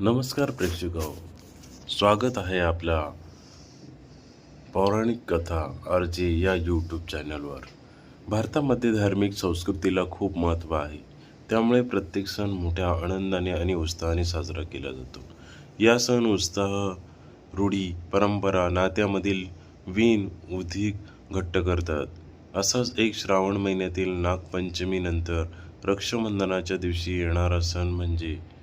नमस्कार प्रेक्षक स्वागत आहे आपल्या पौराणिक कथा आरजे या यूट्यूब चॅनलवर भारतामध्ये धार्मिक संस्कृतीला खूप महत्त्व आहे. त्यामुळे प्रत्येक सण मोठ्या आनंदाने आणि उत्साहाने साजरा केला जातो. या सण उत्साह रूढी परंपरा नात्यामधील वीण उधिक घट्ट करतात. असाच एक श्रावण महिन्यातील नागपंचमीनंतर रक्षाबंधनाच्या दिवशी येणारा सण म्हणजे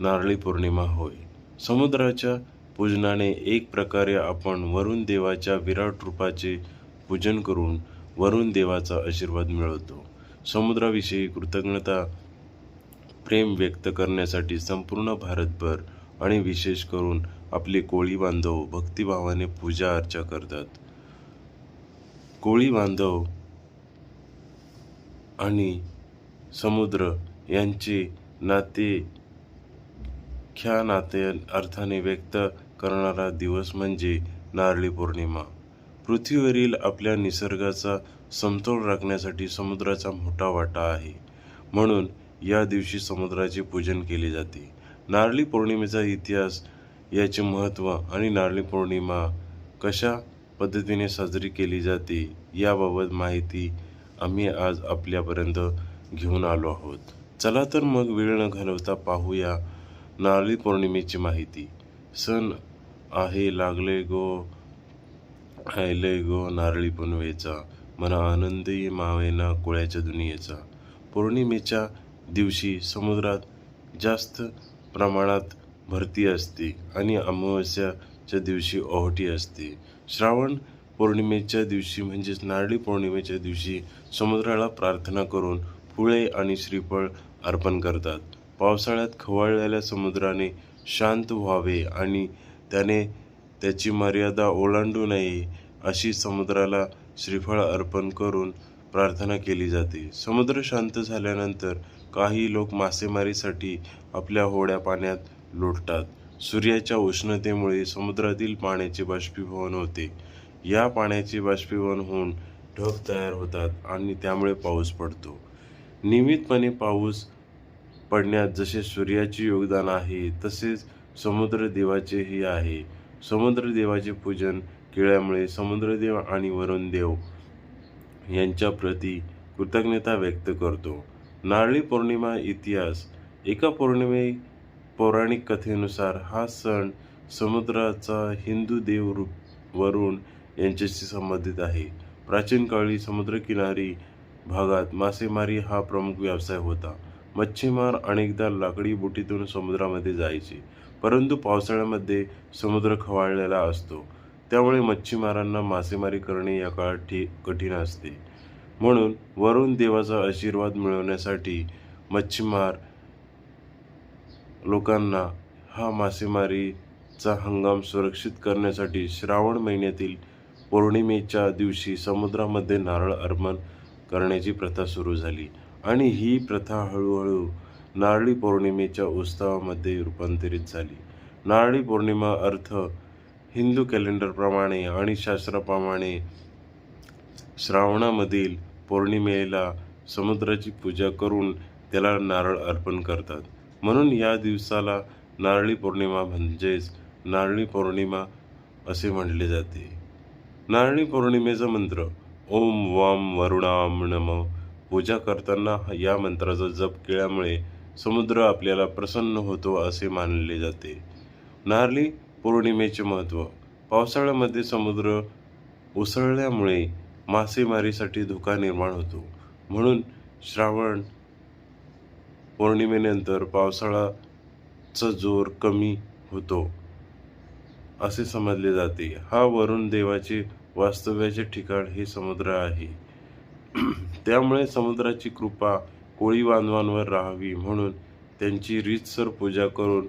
नारळी पौर्णिमा होय. समुद्राच्या पूजनाने एक प्रकारे आपण वरुण देवाच्या विराट रूपाचे पूजन करून वरुण देवाचा आशीर्वाद मिळवतो. समुद्राविषयी कृतज्ञता प्रेम व्यक्त करण्यासाठी संपूर्ण भारतभर आणि विशेष करून आपले कोळी बांधव भक्तिभावाने पूजा अर्चा करतात. कोळी बांधव आणि समुद्र यांचे नाते ख्या नाते अर्थाने व्यक्त करणारा दिवस म्हणजे नारळी पौर्णिमा. पृथ्वीवरील आपल्या निसर्गाचा समतोल राखण्यासाठी समुद्राचा मोठा वाटा आहे. म्हणून या दिवशी समुद्राचे पूजन केले जाते. नारळी पौर्णिमेचा इतिहास याचे महत्त्व आणि नारळी पौर्णिमा कशा पद्धतीने साजरी केली जाते याबाबत माहिती आम्ही आज आपल्यापर्यंत घेऊन आलो आहोत. चला तर मग वेळ न घालवता पाहूया नारळी पौर्णिमेची माहिती. सण आहे लागले गो आयले गो नारळी पुनवेचा मना आनंदी मावेना कोळ्याच्या दुनियेचा. पौर्णिमेच्या दिवशी समुद्रात जास्त प्रमाणात भरती असते आणि अमावस्याच्या दिवशी ओहोटी असते. श्रावण पौर्णिमेच्या दिवशी म्हणजेच नारळी पौर्णिमेच्या दिवशी समुद्राला प्रार्थना करून फुळे आणि श्रीफळ अर्पण करतात. पावसाळ्यात खवळलेल्या समुद्राने शांत व्हावे आणि त्याने त्याची मर्यादा ओलांडू नये अशी समुद्राला श्रीफळ अर्पण करून प्रार्थना केली जाते. समुद्र शांत झाल्यानंतर काही लोक मासेमारीसाठी आपल्या होड्या पाण्यात लोटतात. सूर्याच्या उष्णतेमुळे समुद्रातील पाण्याचे बाष्पीभवन होते. या पाण्याचे बाष्पीभवन होऊन ढग तयार होतात आणि त्यामुळे पाऊस पडतो. नियमितपणे पाऊस पडण्यात जसे सूर्याचे योगदान आहे तसेच समुद्रदेवाचेही आहे. समुद्रदेवाचे पूजन केल्यामुळे समुद्रदेव आणि वरुणदेव यांच्या प्रती कृतज्ञता व्यक्त करतो. नारळी पौर्णिमा इतिहास. एका पौर्णिमे पौराणिक कथेनुसार हा सण समुद्राचा हिंदू देव रूप वरुण यांच्याशी संबंधित आहे. प्राचीन काळी समुद्रकिनारी भागात मासेमारी हा प्रमुख व्यवसाय होता. मच्छीमार अनेकदा लाकडी बोटीतून समुद्रामध्ये जायचे परंतु पावसाळ्यामध्ये समुद्र खवळलेला असतो. त्यामुळे मच्छीमारांना मासेमारी करणे या काळात ठी कठीण असते. म्हणून वरुण देवाचा आशीर्वाद मिळवण्यासाठी मच्छीमार लोकांना हा मासेमारीचा हंगाम सुरक्षित करण्यासाठी श्रावण महिन्यातील पौर्णिमेच्या दिवशी समुद्रामध्ये नारळ अर्पण करण्याची प्रथा सुरू झाली. आणि ही प्रथा हळूहळू नारळी पौर्णिमेच्या उत्सवामध्ये रूपांतरित झाली. नारळी पौर्णिमा अर्थ हिंदू कॅलेंडरप्रमाणे आणि शास्त्राप्रमाणे श्रावणामधील पौर्णिमेला समुद्राची पूजा करून त्याला नारळ अर्पण करतात. म्हणून या दिवसाला नारळी पौर्णिमा म्हणजेच नारळी पौर्णिमा असे म्हटले जाते. नारळी पौर्णिमेचा मंत्र ओम वाम वरुणाम नम. पूजा करताना या मंत्राचा जप केल्यामुळे समुद्र आपल्याला प्रसन्न होतो असे मानले जाते. नारली पौर्णिमेचे महत्त्व. पावसाळ्यामध्ये समुद्र उसळल्यामुळे मासेमारीसाठी धोका निर्माण होतो. म्हणून श्रावण पौर्णिमेनंतर पावसाळाचा जोर कमी होतो असे समजले जाते. हा वरुण देवाचे वास्तव्याचे ठिकाण हे समुद्र आहे. त्यामुळे समुद्राची कृपा कोळी बांधवांवर राहावी म्हणून त्यांची रीतसर पूजा करून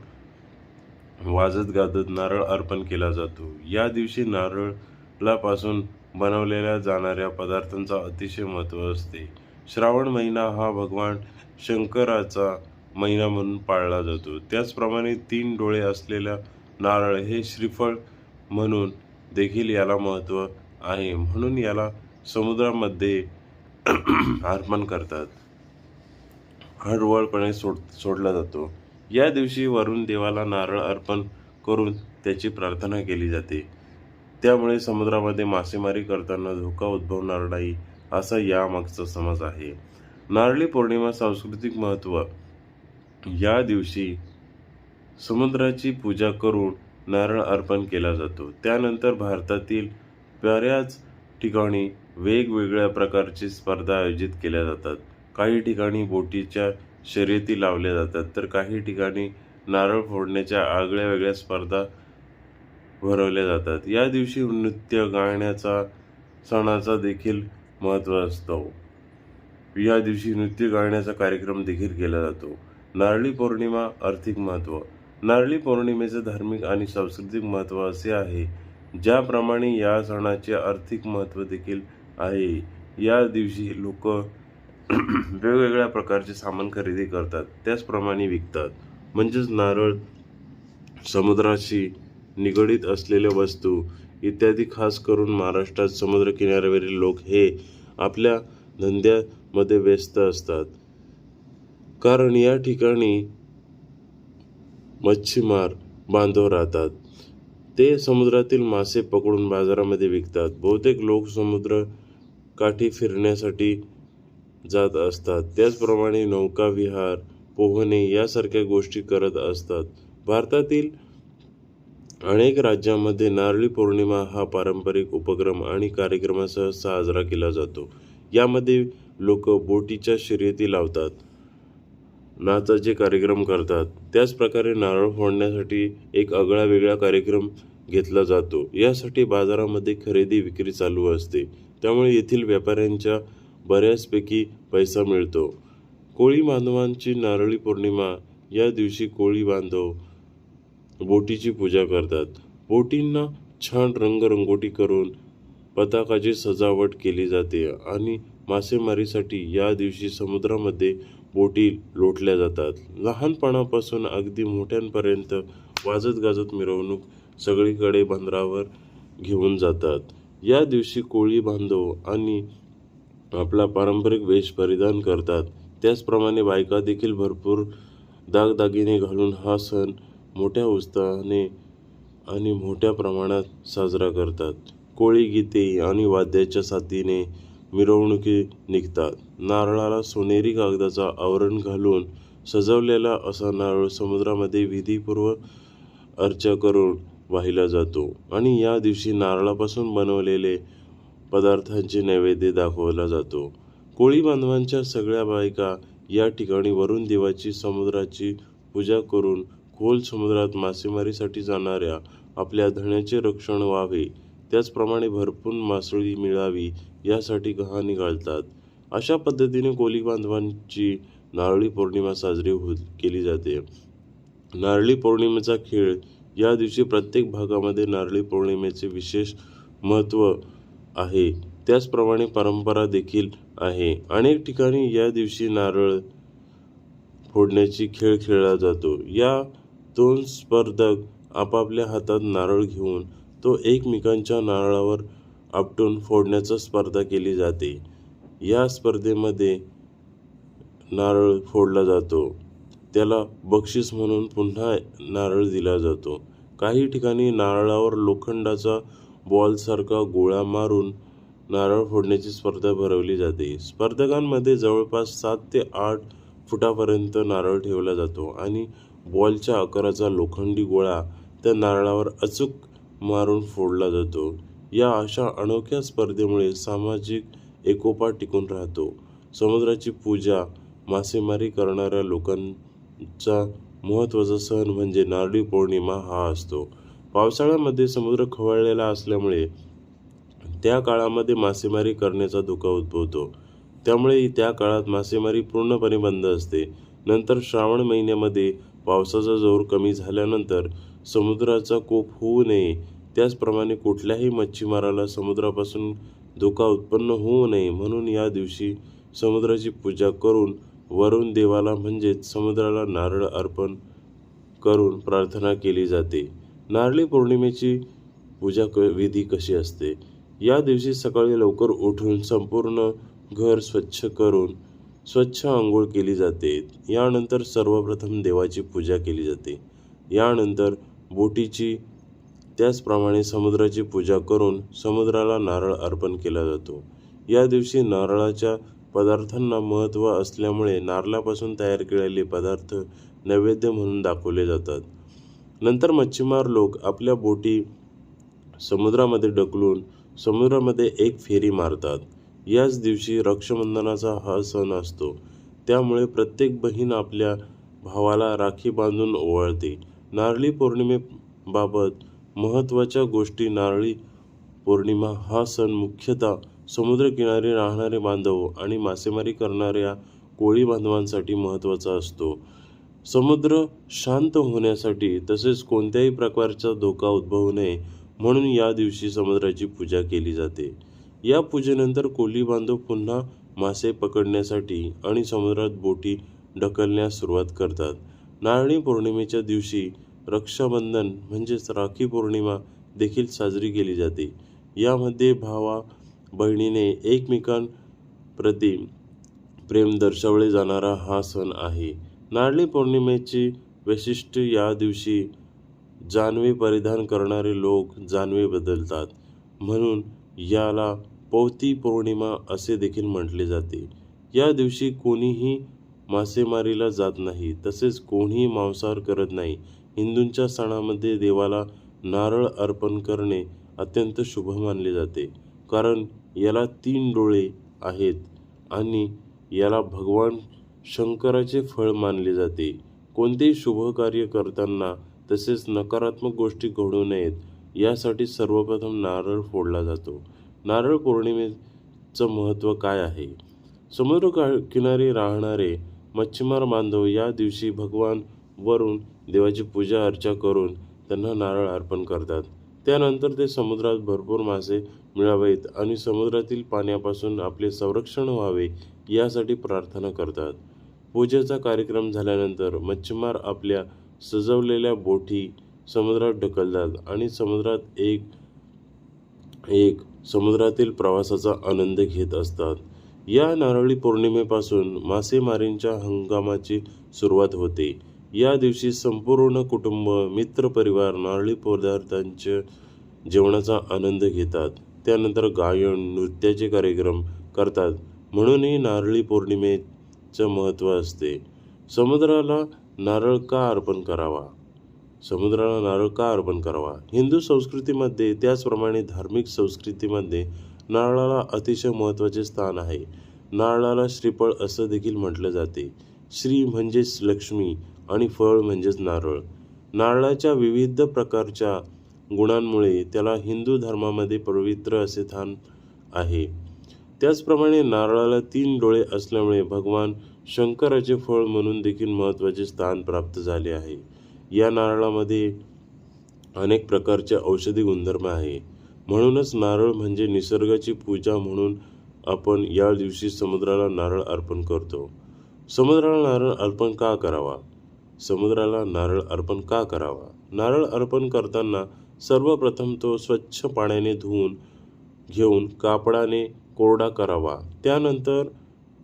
वाजत गाजत नारळ अर्पण केला जातो. या दिवशी नारळापासून बनवलेल्या जाणाऱ्या पदार्थांचा अतिशय महत्त्व असते. श्रावण महिना हा भगवान शंकराचा महिना म्हणून पाळला जातो. त्याचप्रमाणे तीन डोळे असलेल्या नारळ हे श्रीफळ म्हणून देखील याला महत्त्व आहे. म्हणून याला समुद्रामध्ये अर्पण करतात. हळूहळूपणे सोड सोडला जातो. या दिवशी वरुण देवाला नारळ अर्पण करून त्याची प्रार्थना केली जाते. त्यामुळे समुद्रामध्ये मासेमारी करताना धोका उद्भवणार नाही असा यामागचा समज आहे. नारळी पौर्णिमा सांस्कृतिक महत्त्व. या दिवशी समुद्राची पूजा करून नारळ अर्पण केला जातो. त्यानंतर भारतातील बऱ्याच ठिकाणी वेगवेगळ्या प्रकारची स्पर्धा आयोजित केल्या जातात. काही ठिकाणी बोटीच्या शर्यती लावल्या जातात तर काही ठिकाणी नारळ फोडण्याच्या आगळ्या वेगळ्या स्पर्धा भरवल्या जातात. या दिवशी नृत्य गाण्याचा सणाचा देखील महत्त्व असतो. या दिवशी नृत्य गाण्याचा कार्यक्रम देखील केला जातो. नारळी पौर्णिमा आर्थिक महत्त्व. नारळी पौर्णिमेचे धार्मिक आणि सांस्कृतिक महत्त्व असे आहे ज्याप्रमाणे या सणाचे आर्थिक महत्त्व देखील आहे. या दिवशी लोक वेगवेगळ्या प्रकारचे सामान खरेदी करतात. त्याचप्रमाणे विकतात. म्हणजेच नारळ समुद्राशी निगडीत असलेल्या वस्तू इत्यादी खास करून महाराष्ट्रात समुद्र किनाऱ्यावरील लोक हे आपल्या धंद्यामध्ये व्यस्त असतात. कारण या ठिकाणी मच्छीमार बांधव राहतात. ते समुद्रातील मासे पकडून बाजारामध्ये विकतात. बहुतेक लोक समुद्र काठी फिरण्यासाठी जात असतात. त्याचप्रमाणे नौकाविहार पोहणे यासारख्या गोष्टी करत असतात. भारतातील अनेक राज्यांमध्ये नारळी पौर्णिमा हा पारंपरिक उपक्रम आणि कार्यक्रमासह साजरा केला जातो. यामध्ये लोक बोटीच्या शर्यती लावतात नाचाचे कार्यक्रम करतात. त्याचप्रकारे नारळ फोडण्यासाठी एक आगळा वेगळा कार्यक्रम घेतला जातो. यासाठी बाजारामध्ये खरेदी विक्री चालू असते. त्यामुळे येथील व्यापाऱ्यांच्या बऱ्याचपैकी पैसा मिळतो. कोळी बांधवांची नारळी पौर्णिमा या दिवशी कोळी बांधव बोटीची पूजा करतात. बोटींना छान रंगरंगोटी करून पताकाची सजावट केली जाते आणि मासेमारीसाठी या दिवशी समुद्रामध्ये बोटी लोटल्या जातात. लहानपणापासून अगदी मोठ्यांपर्यंत वाजत गाजत मिरवणूक सगळीकडे बंदरावर घेऊन जातात. या दिवशी कोळी बांधव आणि आपला पारंपरिक वेश परिधान करतात. त्याचप्रमाणे बायका देखील भरपूर दागदागिने घालून हा सण मोठ्या उत्साहाने आणि मोठ्या प्रमाणात साजरा करतात. कोळी गीते आणि वाद्याच्या साथीने मिरवणुकी निघतात. नारळाला सोनेरी कागदाचा आवरण घालून सजवलेला असा नारळ समुद्रामध्ये विधीपूर्व अर्चा करून वाहिला जातो. आणि या दिवशी नारळापासून बनवलेले पदार्थांचे नैवेद्य दाखवला जातो. कोळी बांधवांच्या सगळ्या बायका या ठिकाणी वरुण देवाची समुद्राची पूजा करून खोल समुद्रात मासेमारीसाठी जाणाऱ्या आपल्या धण्याचे रक्षण व्हावे. त्याचप्रमाणे भरपूर मासळी मिळावी यासाठी कहाणी घालतात. अशा पद्धतीने कोळी बांधवांची नारळी पौर्णिमा साजरी होत केली जाते. नारळी पौर्णिमेचा खेळ या दिवशी प्रत्येक भागामध्ये नारळी पौर्णिमेचे विशेष महत्त्व आहे. त्याचप्रमाणे परंपरा देखील आहे. अनेक ठिकाणी या दिवशी नारळ फोडण्याची खेळ खेळला जातो. या दोन स्पर्धक आपापल्या हातात नारळ घेऊन तो एकमेकांच्या नारळावर आपटून फोडण्याचा स्पर्धा केली जाते. या स्पर्धेमध्ये नारळ फोडला जातो. त्याला बक्षीस म्हणून पुन्हा नारळ दिला जातो. काही ठिकाणी नारळावर लोखंडाचा बॉलसारखा गोळा मारून नारळ फोडण्याची स्पर्धा भरवली जाते. स्पर्धकांमध्ये जवळपास सात ते आठ फुटापर्यंत नारळ ठेवला जातो आणि बॉलच्या आकाराचा लोखंडी गोळा त्या नारळावर अचूक मारून फोडला जातो. या अशा अनोख्या स्पर्धेमुळे सामाजिक एकोपा टिकून राहतो. समुद्राची पूजा मासेमारी करणाऱ्या चा महत्त्वाचा सण म्हणजे नारळी पौर्णिमा हा असतो. पावसाळ्यामध्ये समुद्र खवळलेला असल्यामुळे त्या काळामध्ये मासेमारी करण्याचा धोका उद्भवतो. त्यामुळे त्या काळात मासेमारी पूर्णपणे बंद असते. नंतर श्रावण महिन्यामध्ये पावसाचा जोर कमी झाल्यानंतर समुद्राचा कोप होऊ नये. त्याचप्रमाणे कुठल्याही मच्छीमाराला समुद्रापासून धोका उत्पन्न होऊ नये म्हणून या दिवशी समुद्राची पूजा करून वरुण देवाला म्हणजेच समुद्राला नारळ अर्पण करून प्रार्थना केली जाते. नारळी पौर्णिमेची पूजा क विधी कशी असते? या दिवशी सकाळी लवकर उठून संपूर्ण घर स्वच्छ करून स्वच्छ आंघोळ केली जाते. यानंतर सर्वप्रथम देवाची पूजा केली जाते. यानंतर बोटीची त्याचप्रमाणे समुद्राची पूजा करून समुद्राला नारळ अर्पण केला जातो. या दिवशी नारळाच्या पदार्थांना महत्त्व असल्यामुळे नारळापासून तयार केलेले पदार्थ नैवेद्य म्हणून दाखवले जातात. नंतर मच्छीमार लोक आपल्या बोटी समुद्रामध्ये ढकलून समुद्रामध्ये एक फेरी मारतात. याच दिवशी रक्षाबंधनाचा हा सण असतो. त्यामुळे प्रत्येक बहीण आपल्या भावाला राखी बांधून ओवाळते. नारळी पौर्णिमेबाबत महत्त्वाच्या गोष्टी नारळी पौर्णिमा हा सण मुख्यतः समुद्रकिनारी राहणारे बांधव आणि मासेमारी करणाऱ्या कोळी बांधवांसाठी महत्त्वाचा असतो. समुद्र शांत होण्यासाठी तसेच कोणत्याही प्रकारचा धोका उद्भवू नये म्हणून या दिवशी समुद्राची पूजा केली जाते. या पूजेनंतर कोळी बांधव पुन्हा मासे पकडण्यासाठी आणि समुद्रात बोटी ढकलण्यास सुरुवात करतात. नारळी पौर्णिमेच्या दिवशी रक्षाबंधन म्हणजेच राखी पौर्णिमा देखील साजरी केली जाते. यामध्ये भावा बहिणीने एकमेकांप्रती प्रेम दर्शवले जाणारा हा सण आहे. नारळी पौर्णिमेची वैशिष्ट्य या दिवशी जानवे परिधान करणारे लोक जानवे बदलतात. म्हणून याला पौती पौर्णिमा असे देखील म्हटले जाते. या दिवशी कोणीही मासेमारीला जात नाही तसेच कोणीही मांसाहार करत नाही. हिंदूंच्या सणामध्ये देवाला नारळ अर्पण करणे अत्यंत शुभ मानले जाते. कारण याला तीन डोळे आहेत आणि याला भगवान शंकराचे फळ मानले जाते. कोणतेही शुभ कार्य करताना तसेच नकारात्मक गोष्टी घडू नयेत यासाठी सर्वप्रथम नारळ फोडला जातो. नारळ पौर्णिमेचं महत्त्व काय आहे? समुद्र का किनारी राहणारे मच्छीमार बांधव या दिवशी भगवान वरून देवाची पूजा अर्चा करून त्यांना नारळ अर्पण करतात. त्यानंतर ते समुद्रात भरपूर मासे मिळावेत आणि समुद्रातील पाण्यापासून आपले संरक्षण व्हावे यासाठी प्रार्थना करतात. पूजेचा कार्यक्रम झाल्यानंतर मच्छीमार आपल्या सजवलेल्या बोटी समुद्रात ढकलतात आणि समुद्रात एक एक समुद्रातील प्रवासाचा आनंद घेत असतात. या नारळी पौर्णिमेपासून मासेमारींच्या हंगामाची सुरुवात होते. या दिवशी संपूर्ण कुटुंब मित्रपरिवार नारळी पदार्थांच्या जेवणाचा आनंद घेतात. त्यानंतर गायन नृत्याचे कार्यक्रम करतात. म्हणूनही नारळी पौर्णिमेचं महत्त्व असते. समुद्राला नारळ का अर्पण करावा? समुद्राला नारळ का अर्पण करावा? हिंदू संस्कृतीमध्ये त्याचप्रमाणे धार्मिक संस्कृतीमध्ये नारळाला अतिशय महत्त्वाचे स्थान आहे. नारळाला श्रीफळ असं देखील म्हटलं जाते. श्री म्हणजेच लक्ष्मी आणि फळ म्हणजेच नारळ. नारळाच्या विविध प्रकारच्या गुणांमुळे त्याला हिंदू धर्मामध्ये पवित्र असे स्थान आहे. त्याचप्रमाणे नारळाला तीन डोळे असल्यामुळे भगवान शंकराचे फळ म्हणून देखील महत्त्वाचे स्थान प्राप्त झाले आहे. या नारळामध्ये अनेक प्रकारचे औषधी गुणधर्म आहे. म्हणूनच नारळ म्हणजे निसर्गाची पूजा म्हणून आपण या दिवशी समुद्राला नारळ अर्पण करतो. समुद्राला नारळ अर्पण का करावा? समुद्राला नारळ अर्पण का करावा? नारळ अर्पण करताना सर्वप्रथम तो स्वच्छ पाण्याने धुवून घेऊन कापडाने कोरडा करावा. त्यानंतर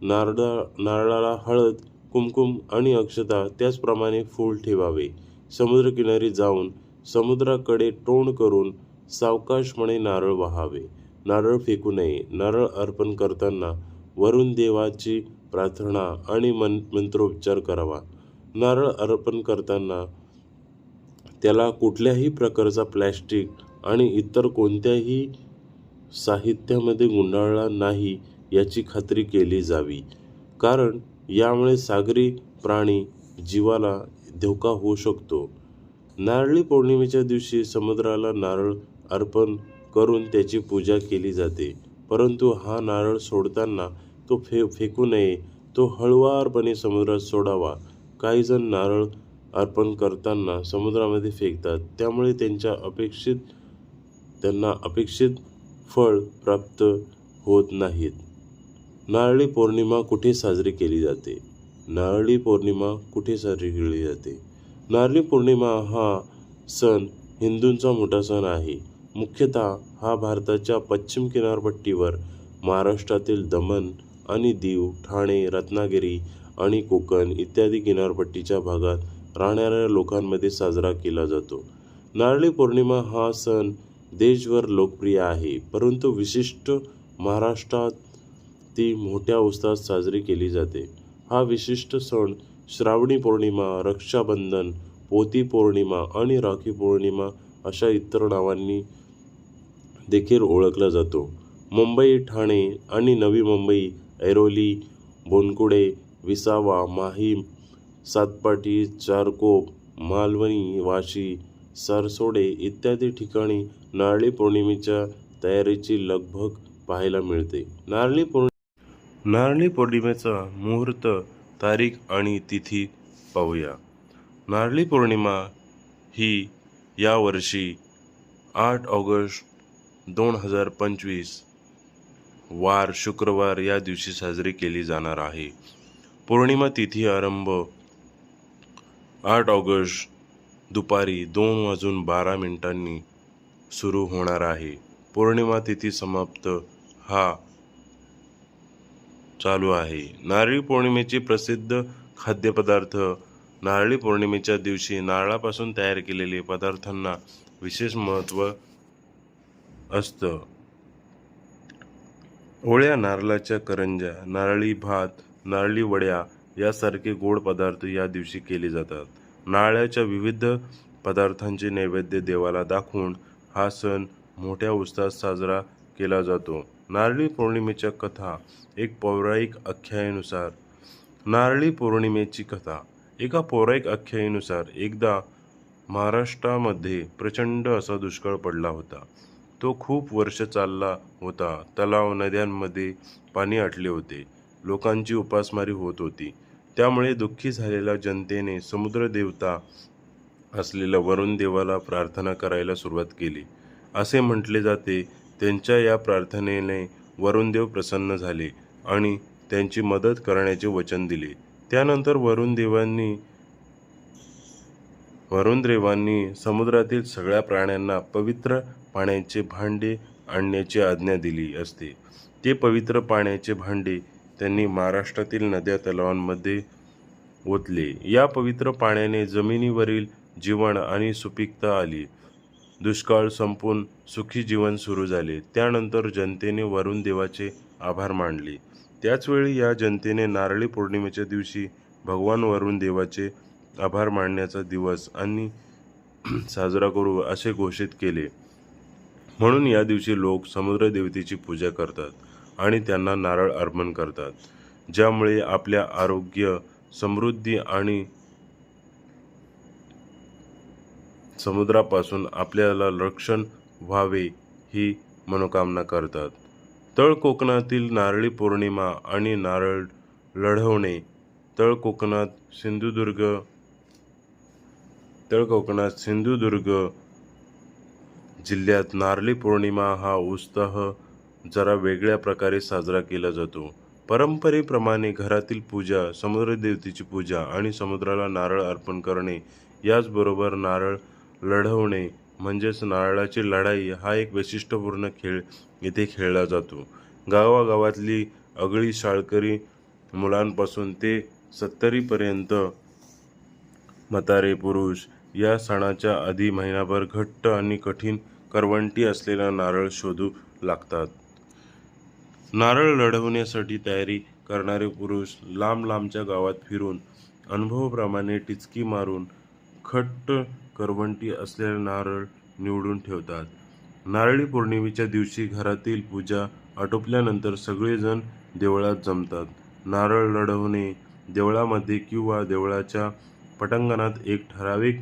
नारळा नारळाला हळद कुमकुम आणि अक्षता त्याचप्रमाणे फूल ठेवावे. समुद्रकिनारी जाऊन समुद्राकडे तोंड करून सावकाशपणे नारळ वाहावे. नारळ फेकू नये. नारळ अर्पण करताना वरुण देवाची प्रार्थना आणि मन मंत्रोच्चार करावा. नारळ अर्पण करताना त्याला कुठल्याही प्रकारचा प्लॅस्टिक आणि इतर कोणत्याही साहित्यामध्ये गुंडाळला नाही याची खात्री केली जावी. कारण यामुळे सागरी प्राणी जीवाला धोका होऊ शकतो. नारळी पौर्णिमेच्या दिवशी समुद्राला नारळ अर्पण करून त्याची पूजा केली जाते. परंतु हा नारळ सोडताना तो फे फेकू नये. तो हळुवारपणे समुद्रात सोडावा. काहीजण नारळ अर्पण करताना समुद्रामध्ये फेकतात. त्यामुळे त्यांच्या अपेक्षित त्यांना अपेक्षित फळ प्राप्त होत नाहीत. नारळी पौर्णिमा कुठे साजरी केली जाते? नारळी पौर्णिमा कुठे साजरी केली जाते? नारळी पौर्णिमा हा सण हिंदूंचा मोठा सण आहे. मुख्यतः हा भारताच्या पश्चिम किनारपट्टीवर महाराष्ट्रातील दमण आणि दीव ठाणे रत्नागिरी आणि कोकण इत्यादी किनारपट्टीच्या भागात राहणाऱ्या लोकांमध्ये साजरा केला जातो. नारळी पौर्णिमा हा सण देशभर लोकप्रिय आहे परंतु विशिष्ट महाराष्ट्रात ती मोठ्या उत्साहात साजरी केली जाते. हा विशिष्ट सण श्रावणी पौर्णिमा रक्षाबंधन पोती पौर्णिमा आणि राखी पौर्णिमा अशा इतर नावांनी देखील ओळखला जातो. मुंबई ठाणे आणि नवी मुंबई ऐरोली बोनकुडे विसावा माहीम सातपाटी चारकोप मालवणी वाशी सरसोडे इत्यादी ठिकाणी नारळी पौर्णिमेच्या तयारीची लगभग पाहायला मिळते. नारळी पौर्णि नारळी पौर्णिमेचा मुहूर्त तारीख आणि तिथी पाहूया. नारळी पौर्णिमा ही यावर्षी आठ ऑगस्ट दोन हजार पंचवीस वार शुक्रवार या दिवशी साजरी केली जाणार आहे. पौर्णिमा तिथी आरंभ आठ ऑगस्ट दुपारी दोन वाजून बारा मिनिटांनी सुरू होणार आहे. पौर्णिमा तिथी समाप्त हा चालू आहे. नारळी पौर्णिमेचे प्रसिद्ध खाद्यपदार्थ नारळी पौर्णिमेच्या दिवशी नारळापासून तयार केलेले पदार्थांना विशेष महत्त्व असतं. ओळ्या नारळाच्या करंज्या नारळी भात नारळी वड्या यासारखे गोड पदार्थ या दिवशी केले जातात. नारळाच्या विविध पदार्थांचे नैवेद्य देवाला दाखवून हा सण मोठ्या उत्साहात साजरा केला जातो. नारळी पौर्णिमेच्या कथा एक पौराणिक आख्यायेनुसार नारळी पौर्णिमेची कथा. एका पौराणिक आख्यायेनुसार एकदा महाराष्ट्रामध्ये प्रचंड असा दुष्काळ पडला होता. तो खूप वर्ष चालला होता. तलाव नद्यांमध्ये पाणी आटले होते. लोकांची उपासमारी होत होती. त्यामुळे दुःखी झालेल्या जनतेने समुद्र देवता असलेल्या वरुण देवाला प्रार्थना करायला सुरुवात केली. असे म्हटले जाते त्यांच्या या प्रार्थनेने वरुणदेव प्रसन्न झाले आणि त्यांची मदत करण्याचे वचन दिले. त्यानंतर वरुण देवांनी वरुणदेवांनी समुद्रातील सगळ्या प्राण्यांना पवित्र पाण्याचे भांडे आणण्याची आज्ञा दिली असते. ते पवित्र पाण्याचे भांडे त्यांनी महाराष्ट्रातील नद्या तलावांमध्ये ओतले. या पवित्र पाण्याने जमिनीवरील जीवन आणि सुपीकता आली. दुष्काळ संपून सुखी जीवन सुरू झाले. त्यानंतर जनतेने वरुण देवाचे आभार मानले. त्याचवेळी या जनतेने नारळी पौर्णिमेच्या दिवशी भगवान वरुण देवाचे आभार मानण्याचा दिवस आणि साजरा करू असे घोषित केले. म्हणून या दिवशी लोक समुद्र देवतेची पूजा करतात. आणि त्यांना नारळ अर्पण करतात ज्यामुळे आपल्या आरोग्य समृद्धी आणि समुद्रापासून आपल्याला रक्षण व्हावे ही मनोकामना करतात. तळ कोकणातील नारळी पौर्णिमा आणि नारळ लढवणे तळ कोकणात सिंधुदुर्ग तळ कोकणात सिंधुदुर्ग जिल्ह्यात नारळी पौर्णिमा हा उत्साह जरा वेगळ्या प्रकारे साजरा केला जातो. परंपरेप्रमाणे घरातील पूजा समुद्रदेवतेची पूजा आणि समुद्राला नारळ अर्पण करणे याचबरोबर नारळ लढवणे म्हणजेच नारळाची लढाई हा एक वैशिष्ट्यपूर्ण खेळ इथे खेळला जातो. गावागावातली अगळी शाळकरी मुलांपासून ते सत्तरीपर्यंत म्हातारे पुरुष या सणाच्या आधी महिनाभर घट्ट आणि कठीण करवंटी असलेला नारळ शोधू लागतात. नारळ लढवण्यासाठी तयारी करणारे पुरुष लांब लांबच्या गावात फिरून अनुभवाप्रमाणे टिचकी मारून खट्ट करवंटी असलेले नारळ निवडून ठेवतात. नारळी पौर्णिमेच्या दिवशी घरातील पूजा आटोपल्यानंतर सगळेजण देवळात जमतात. नारळ लढवणे देवळामध्ये किंवा देवळाच्या पटांगणात एक ठराविक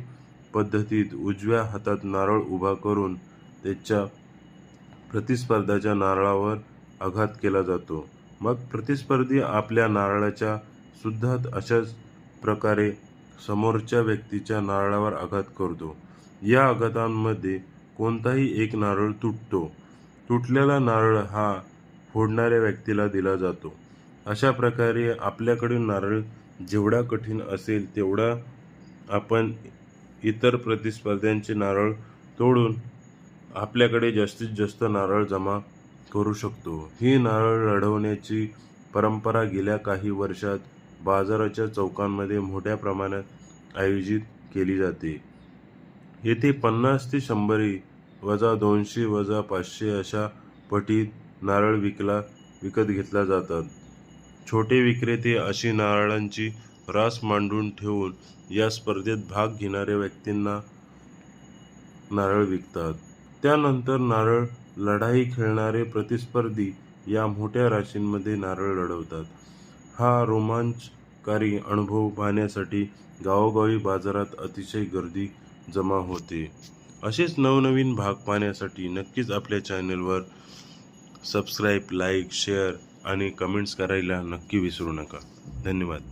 पद्धतीत उजव्या हातात नारळ उभा करून त्याच्या प्रतिस्पर्धाच्या नारळावर आघात केला जातो. मग प्रतिस्पर्धी आपल्या नारळाच्या सुद्धा अशाच प्रकारे समोरच्या व्यक्तीच्या नारळावर आघात करतो. या आघातांमध्ये कोणताही एक नारळ तुटतो. तुटलेला नारळ हा फोडणाऱ्या व्यक्तीला दिला जातो. अशा प्रकारे आपल्याकडून नारळ जेवढा कठीण असेल तेवढा आपण इतर प्रतिस्पर्ध्यांचे नारळ तोडून आपल्याकडे जास्तीत जास्त नारळ जमा करू शकतो. ही नारळ लढवण्याची परंपरा गेल्या काही वर्षात बाजाराच्या चौकांमध्ये मोठ्या प्रमाणात आयोजित केली जाते. येथे पन्नास ते शंभरी वजा दोनशे वजा पाचशे अशा पटीत नारळ विकला विकत घेतला जातात. छोटे विक्रेते अशी नारळांची रास मांडून ठेवून या स्पर्धेत भाग घेणाऱ्या व्यक्तींना नारळ विकतात. त्यानंतर नारळ लढाई खेळणारे प्रतिस्पर्धी या मोठ्या राशींमध्ये नारळ लढवतात. हा रोमांचकारी अनुभव पाहण्यासाठी गावोगावी बाजारात अतिशय गर्दी जमा होते. असेच नवनवीन भाग पाहण्यासाठी नक्कीच आपल्या चॅनलवर सबस्क्राईब लाईक शेअर आणि कमेंट्स करायला नक्की विसरू नका. धन्यवाद.